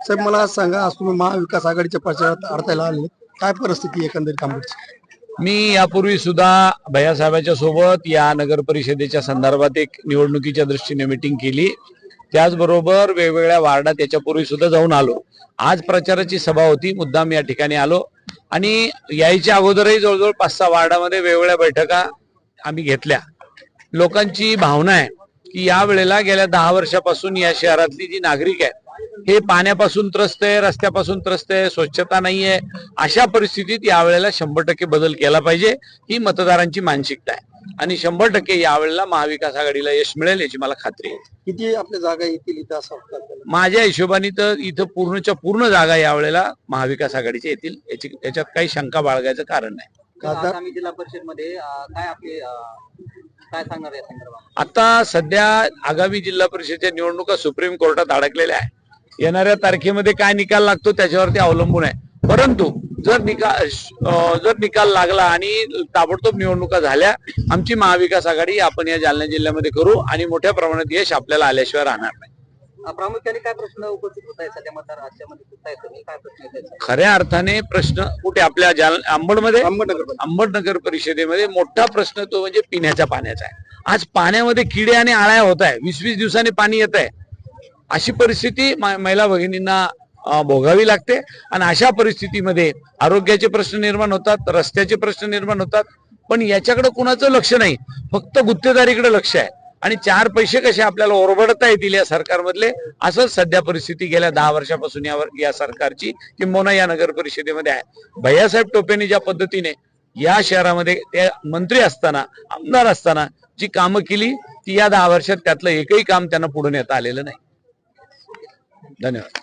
साहेब मला सांगा आज तुम्ही महाविकास आघाडीच्या प्रचारात अडतायला आले काय परिस्थिती एकंदरीत काँग्रेसची मी यापूर्वी सुद्धा भैयासाहेबांच्या सोबत या नगर परिषदेच्या संदर्भात एक निवडणुकीच्या दृष्टीने मिटिंग केली. त्याचबरोबर वेगवेगळ्या वार्डात याच्यापूर्वी सुद्धा जाऊन आलो. आज प्रचाराची सभा होती मुद्दाम या ठिकाणी आलो. आणि यायच्या अगोदरही जवळजवळ पाच सहा वार्डामध्ये वेगवेगळ्या बैठका आम्ही घेतल्या. लोकांची भावना आहे की या वेळेला गेल्या दहा वर्षापासून या शहरातली जी नागरिक आहे हे पाण्यापासून त्रस्त आहे रस्त्यापासून त्रस्त आहे स्वच्छता नाहीये. अशा परिस्थितीत यावेळेला शंभर टक्के बदल केला पाहिजे ही मतदारांची मानसिकता आहे. आणि शंभर टक्के यावेळेला महाविकास आघाडीला यश मिळेल याची मला खात्री आहे. किती आपल्या जागा येतील इथं असं? माझ्या हिशोबाने तर इथं पूर्णच्या पूर्ण जागा यावेळेला महाविकास आघाडीच्या येतील. याची याच्यात काही शंका बाळगायचं कारण नाही. आगामी जिल्हा परिषदमध्ये काय आपले काय सांगणार या संदर्भात? आता सध्या आगामी जिल्हा परिषदेच्या निवडणुका सुप्रीम कोर्टात अडकलेल्या आहे येणाऱ्या तारखेमध्ये काय निकाल लागतो त्याच्यावरती अवलंबून आहे. परंतु जर निकाल जर निकाल लागला आणि ताबडतोब निवडणुका झाल्या आमची महाविकास आघाडी आपण या जालना जिल्ह्यामध्ये करू आणि मोठ्या प्रमाणात यश आपल्याला आल्याशिवाय राहणार नाही. प्रामुख्याने काय प्रश्न उपस्थित होत आहे सध्या मतदार काय प्रश्न? खऱ्या अर्थाने प्रश्न कुठे? आपल्या जाल अंबडमध्ये? अंबडनगर परिषदेमध्ये मोठा प्रश्न तो म्हणजे पिण्याच्या पाण्याचा आहे. आज पाण्यामध्ये किडे आणि आळ्या होत आहे. वीस वीस दिवसांनी पाणी येत आहे. अशी परिस्थिती महिला भगिनींना भोगावी लागते. आणि अशा परिस्थितीमध्ये आरोग्याचे प्रश्न निर्माण होतात रस्त्याचे प्रश्न निर्माण होतात. पण याच्याकडे कुणाचं लक्ष नाही. फक्त गुत्तेदारीकडे लक्ष आहे. आणि चार पैसे कसे आपल्याला ओरबडता येतील या सरकारमधले असंच सध्या परिस्थिती गेल्या दहा वर्षापासून यावर या सरकारची किंबहुना या नगर परिषदेमध्ये आहे. भैयासाहेब टोपेंनी ज्या पद्धतीने या शहरामध्ये त्या मंत्री असताना आमदार असताना जी कामं केली ती या दहा वर्षात त्यातलं एकही काम त्यांना पुढे नेता आलेलं नाही. धन्यवाद.